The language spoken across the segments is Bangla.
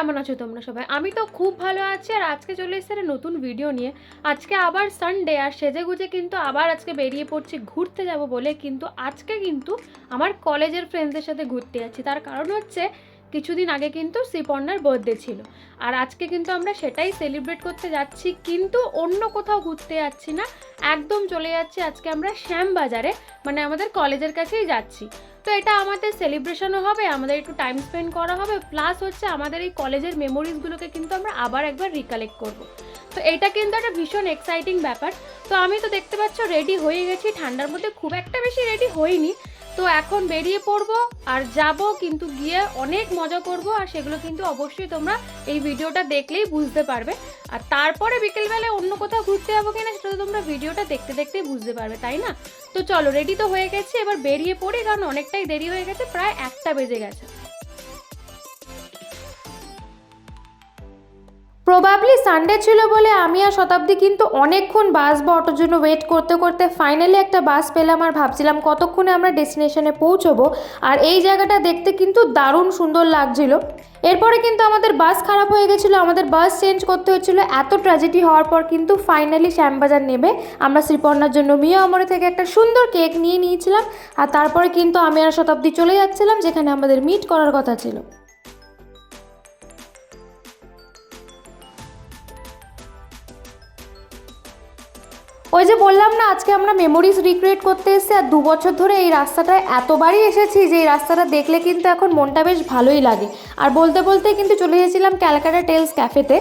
কেমন আছো তোমরা সবাই? আমি তো খুব ভালো আছি আর আজকে চলে এসেছে একটা নতুন ভিডিও নিয়ে। আজকে আবার সানডে আর সেজে গুজে কিন্তু আবার আজকে বেরিয়ে পড়ছি, ঘুরতে যাব বলে কিন্তু আজকে কিন্তু আমার কলেজের ফ্রেন্ডসদের সাথে ঘুরতে যাচ্ছি। তার কারণ হচ্ছে কিছুদিন আগে কিন্তু শ্রীপর্ণার বার্থডে ছিল। আর আজকে কিন্তু আমরা সেটাই সেলিব্রেট করতে যাচ্ছি, কিন্তু অন্য কোথাও ঘুরতে যাচ্ছি না। একদম চলে যাচ্ছি আজকে আমরা শ্যামবাজারে মানে আমাদের কলেজের কাছেই যাচ্ছি। তো এটা আমাদের সেলিব্রেশনও হবে, আমাদের একটু টাইম স্পেন্ড করা হবে প্লাস হচ্ছে আমাদের এই কলেজের মেমোরিজগুলোকে কিন্তু আমরা আবার একবার রিকালেক্ট করব। তো এটা কিন্তু একটা ভীষণ এক্সাইটিং ব্যাপার। তো আমি তো দেখতে পাচ্ছ রেডি হয়ে গেছি, ঠান্ডার মধ্যে খুব একটা বেশি রেডি হইনি তো এখন বেরিয়ে পড়ব আর যাব কিন্তু গিয়ে অনেক মজা করব আর সেগুলো কিন্তু অবশ্যই তোমরা এই ভিডিওটা দেখলেই বুঝতে পারবে। আর তারপরে বিকেলবেলায় অন্য কোথাও ঘুরতে যাব কিনা সেটা তো তোমরা ভিডিওটা দেখতে দেখতেই বুঝতে পারবে, তাই না? তো চলো রেডি তো হয়ে গেছে, এবার বেরিয়ে পড়ি কারণ অনেকটাই দেরি হয়ে গেছে, প্রায় একটা বেজে গেছে। প্রবাবলি সানডে ছিল বলে আমি আর শতাব্দী কিন্তু অনেকক্ষণ বাস বা অটোর জন্য ওয়েট করতে করতে ফাইনালি একটা বাস পেলাম আর ভাবছিলাম কতক্ষণে আমরা ডেস্টিনেশনে পৌঁছবো। আর এই জায়গাটা দেখতে কিন্তু দারুণ সুন্দর লাগছিল। এরপরে কিন্তু আমাদের বাস খারাপ হয়ে গেছিল, আমাদের বাস চেঞ্জ করতে হচ্ছিল। এত ট্র্যাজেডি হওয়ার পর কিন্তু ফাইনালি শ্যামবাজার নেবে আমরা শ্রীপর্ণার জন্য মিয়া অমরে থেকে একটা সুন্দর কেক নিয়ে নিয়েছিলাম। আর তারপরে কিন্তু আমি আর শতাব্দী চলে যাচ্ছিলাম, যেখানে আমাদের মিট করার কথা ছিল। ওই যে বললাম না, আজকে আমরা মেমোরিজ রিক্রিয়েট করতে এসেছি আর দু বছর ধরে এই রাস্তাটায় এতবারই এসেছি যে এই রাস্তাটা দেখলে কিন্তু এখন মনটা বেশ ভালোই লাগে। আর বলতে বলতে কিন্তু চলে গেছিলাম ক্যালকাটা টেলস ক্যাফেতে।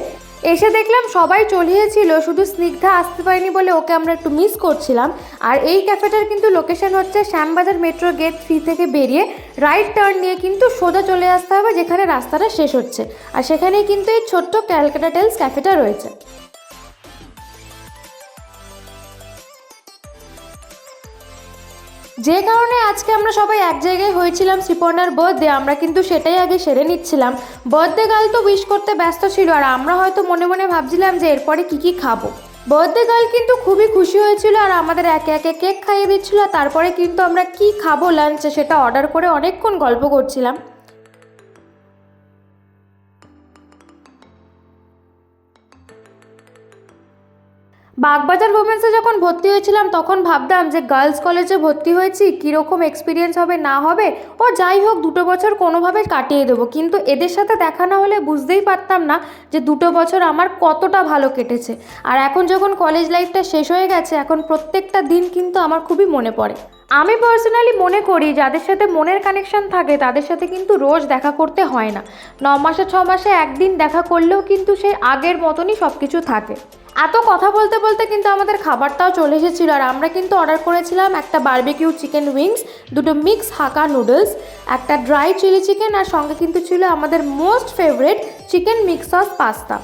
এসে দেখলাম সবাই চলিয়েছিল, শুধু স্নিগ্ধা আসতে পারেনি বলে ওকে আমরা একটু মিস করছিলাম। আর এই ক্যাফেটার কিন্তু লোকেশন হচ্ছে শ্যামবাজার মেট্রো গেট থ্রি থেকে বেরিয়ে রাইট টার্ন নিয়ে কিন্তু সোজা চলে আসতে হবে যেখানে রাস্তাটা শেষ হচ্ছে। আর সেখানেই কিন্তু এই ছোট্ট ক্যালকাটা টেলস ক্যাফেটা রয়েছে। যে কারণে আজকে আমরা সবাই এক জায়গায় হয়েছিলাম শ্রীপর্ণার বার্থডে আমরা কিন্তু সেটাই আগে সেরে নিচ্ছিলাম। বার্থডে গার্ল তো উইশ করতে ব্যস্ত ছিল, আর আমরা হয়তো মনে মনে ভাবছিলাম যে এরপরে কি কি খাব। বার্থডে গার্ল কিন্তু খুবই খুশি হয়েছিল, আর আমাদের একে একে কেক খাইয়ে দিচ্ছিল তারপরে কিন্তু আমরা কি খাব লাঞ্চে সেটা অর্ডার করে অনেকক্ষণ গল্প করছিলাম। বাগবাজার ওমেন্সে যখন ভর্তি হয়েছিলাম, তখন ভাবতাম যে গার্লস কলেজে ভর্তি হয়েছি, কীরকম এক্সপিরিয়েন্স হবে, না হবে, ও যাই হোক, দুটো বছর কোনোভাবে কাটিয়ে দেবো। কিন্তু এদের সাথে দেখা না হলে বুঝতেই পারতাম না যে দুটো বছর আমার কতটা ভালো কেটেছে। আর এখন যখন কলেজ লাইফটা শেষ হয়ে গেছে, এখন প্রত্যেকটা দিন কিন্তু আমার খুবই মনে পড়ে। আমি পার্সোনালি মনে করি, যাদের সাথে মনের কানেকশন থাকে, তাদের সাথে কিন্তু রোজ দেখা করতে হয় না। ন মাসে, ছ মাসে একদিন দেখা করলেও কিন্তু সেই আগের মতনই সব কিছু থাকে। এত কথা বলতে বলতে কিন্তু আমাদের খাবারটাও চলে এসেছিল। আর আমরা কিন্তু অর্ডার করেছিলাম একটা বার্বিকিউ চিকেন উইংস দুটো মিক্স হাকা নুডলস একটা ড্রাই চিলি চিকেন আর সঙ্গে কিন্তু ছিল আমাদের most favourite chicken mix sauce pasta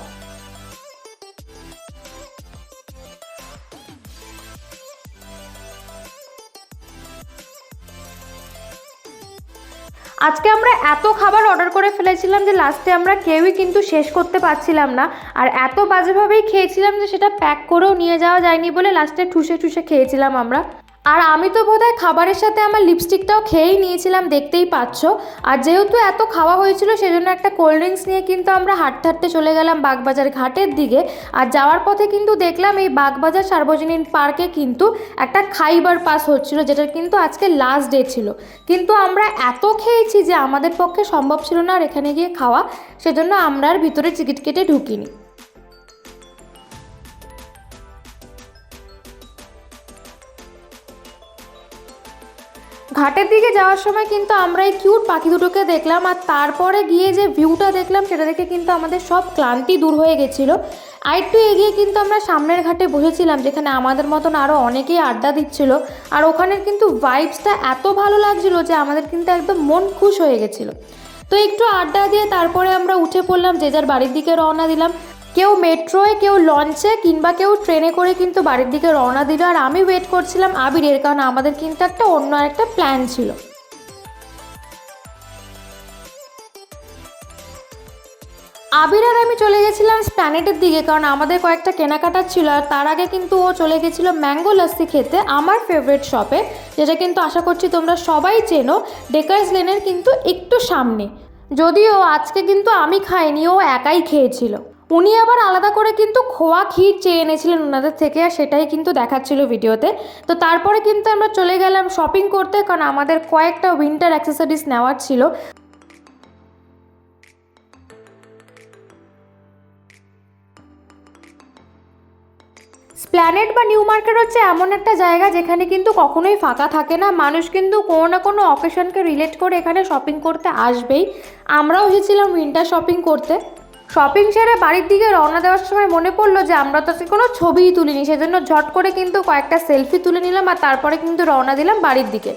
আজকে আমরা এত খাবার অর্ডার করে ফেলেছিলাম যে লাস্টে আমরা কেউই কিন্তু শেষ করতে পারছিলাম না। আর এত বাজেভাবেই খেয়েছিলাম যে সেটা প্যাক করেও নিয়ে যাওয়া যায়নি বলে লাস্টে ঠুসে ঠুসে খেয়েছিলাম আমরা। আর আমি তো বোধহয় খাবারের সাথে আমার লিপস্টিকটাও খেয়েই নিয়েছিলাম, দেখতেই পাচ্ছ। আর যেহেতু এত খাওয়া হয়েছিল, সেজন্য একটা কোল্ড ড্রিঙ্কস নিয়ে কিন্তু আমরা হাঁটতে হাঁটতে চলে গেলাম বাগবাজার ঘাটের দিকে। আর যাওয়ার পথে কিন্তু দেখলাম এই বাগবাজার সার্বজনীন পার্কে কিন্তু একটা খাইবার পাস হচ্ছিল, যেটা কিন্তু আজকে লাস্ট ডে ছিল। কিন্তু আমরা এত খেয়েছি যে আমাদের পক্ষে সম্ভব ছিল না আর এখানে গিয়ে খাওয়া, সেজন্য আমরা আর ভিতরে টিকিট কেটে ঢুকিনি। ঘাটের দিকে যাওয়ার সময় কিন্তু আমরা এই কিউট পাখি দুটোকে দেখলাম আর তারপরে গিয়ে যে ভিউটা দেখলাম সেটা দেখে কিন্তু আমাদের সব ক্লান্তি দূর হয়ে গেছিল। আর একটু এগিয়ে কিন্তু আমরা সামনের ঘাটে বসেছিলাম, যেখানে আমাদের মতন আরও অনেকেই আড্ডা দিচ্ছিল। আর ওখানের কিন্তু ভাইবসটা এত ভালো লাগছিল যে আমাদের কিন্তু একদম মন খুশ হয়ে গেছিল। তো একটু আড্ডা দিয়ে তারপরে আমরা উঠে পড়লাম, যে যার বাড়ির দিকে রওনা দিলাম। কেউ মেট্রোয়, কেউ লঞ্চে কিংবা কেউ ট্রেনে করে কিন্তু বাড়ির দিকে রওনা দিল। আর আমি ওয়েট করছিলাম আবিরের, কারণ আমাদের কিন্তু একটা অন্য একটা প্ল্যান ছিল। আবির আর আমি চলে গেছিলাম প্ল্যানেটের দিকে, কারণ আমাদের কয়েকটা কেনাকাটা ছিল। আর তার আগে কিন্তু ও চলে গেছিল ম্যাঙ্গো লাস্সি খেতে, আমার ফেভারিট শপে যেটা কিন্তু আশা করছি তোমরা সবাই চেনো ডেকার্স লেনের কিন্তু একটু সামনে। যদিও আজকে কিন্তু আমি খাইনি, ও একাই খেয়েছিল। উনি আবার আলাদা করে কিন্তু খোয়া ক্ষীর চেয়ে এনেছিলেন ওনাদের থেকে, আর সেটাই কিন্তু দেখাচ্ছিল ভিডিওতে। তো তারপরে কিন্তু আমরা চলে গেলাম শপিং করতে, কারণ আমাদের কয়েকটা উইন্টার অ্যাক্সেসরিজ নেওয়ার ছিল। স্প্ল্যানেট বা নিউ মার্কেট হচ্ছে এমন একটা জায়গা যেখানে কিন্তু কখনোই ফাঁকা থাকে না। মানুষ কিন্তু কোনো না কোনো অকেশনকে রিলেট করে এখানে শপিং করতে আসবেই। আমরাও এসেছিলাম উইন্টার শপিং করতে। শপিং সেরে বাড়ির দিকে রওনা দেওয়ার সময় মনে পড়ল যে আমরা তো কোনো ছবিই তুলিনি। সেজন্য ঝট করে কিন্তু কয়েকটা সেলফি তুলে নিলাম আর তারপরে কিন্তু রওনা দিলাম বাড়ির দিকে।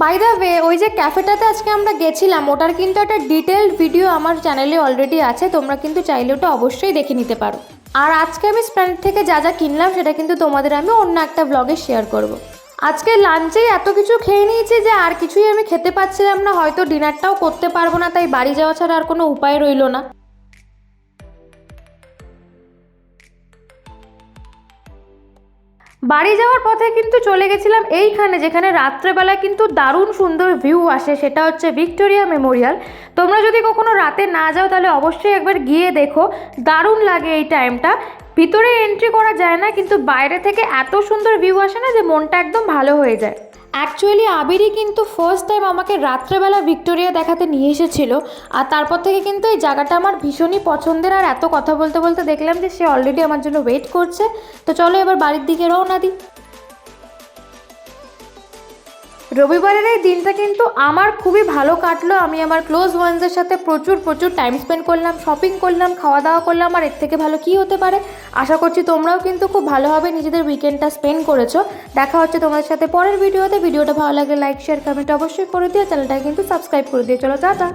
বাই দ্য ওয়ে ওই যে ক্যাফেটাতে আজকে আমরা গেছিলাম, ওটার কিন্তু একটা ডিটেলড ভিডিও আমার চ্যানেলে অলরেডি আছে, তোমরা কিন্তু চাইলে ওটা অবশ্যই দেখে নিতে পারো। আর আজকে আমি স্প্যান্ড থেকে যা যা কিনলাম, সেটা কিন্তু তোমাদের আমি অন্য একটা ব্লগে শেয়ার করব। আজকে লাঞ্চেই এত কিছু খেয়ে নিয়েছি যে আর কিছুই আমি খেতে পারছিলাম না, হয়তো ডিনারটাও করতে পারব না, তাই বাড়ি যাওয়া ছাড়া আর কোনো উপায় রইল না। বাড়ি যাওয়ার পথে কিন্তু চলে গেছিলাম এইখানে, যেখানে রাত্রেবেলা কিন্তু দারুণ সুন্দর ভিউ আসে, সেটা হচ্ছে ভিক্টোরিয়া মেমোরিয়াল। তোমরা যদি কখনো রাতে না যাও, তাহলে অবশ্যই একবার গিয়ে দেখো, দারুণ লাগে এই টাইমটা ভিতরে এন্ট্রি করা যায় না, কিন্তু বাইরে থেকে এত সুন্দর ভিউ আসে না যে মনটা একদম ভালো হয়ে যায়। অ্যাকচুয়ালি আবিরই কিন্তু ফার্স্ট টাইম আমাকে রাত্রেবেলা ভিক্টোরিয়া দেখাতে নিয়ে এসেছিল, আর তারপর থেকে কিন্তু এই জায়গাটা আমার ভীষণই পছন্দের। আর এত কথা বলতে বলতে দেখলাম যে সে অলরেডি আমার জন্য ওয়েট করছে। তো চলো এবার বাড়ির দিকে রওনা দিই। রবিবারের এই দিনটা কিন্তু আমার খুবই ভালো কাটলো। আমি আমার ক্লোজ ওয়ান্সের সাথে প্রচুর প্রচুর টাইম স্পেন্ড করলাম শপিং করলাম খাওয়া দাওয়া করলাম, আর এর থেকে ভালো কি হতে পারে? আশা করছি তোমরাও কিন্তু খুব ভালোভাবে নিজেদের উইকেন্ডটা স্পেন্ড করেছ। দেখা হচ্ছে তোমাদের সাথে পরের ভিডিওতে ভিডিওটা ভালো লাগলে লাইক শেয়ার কমেন্ট অবশ্যই করে দিও। চ্যানেলটা কিন্তু সাবস্ক্রাইব করে দিও। চলো, টাটা!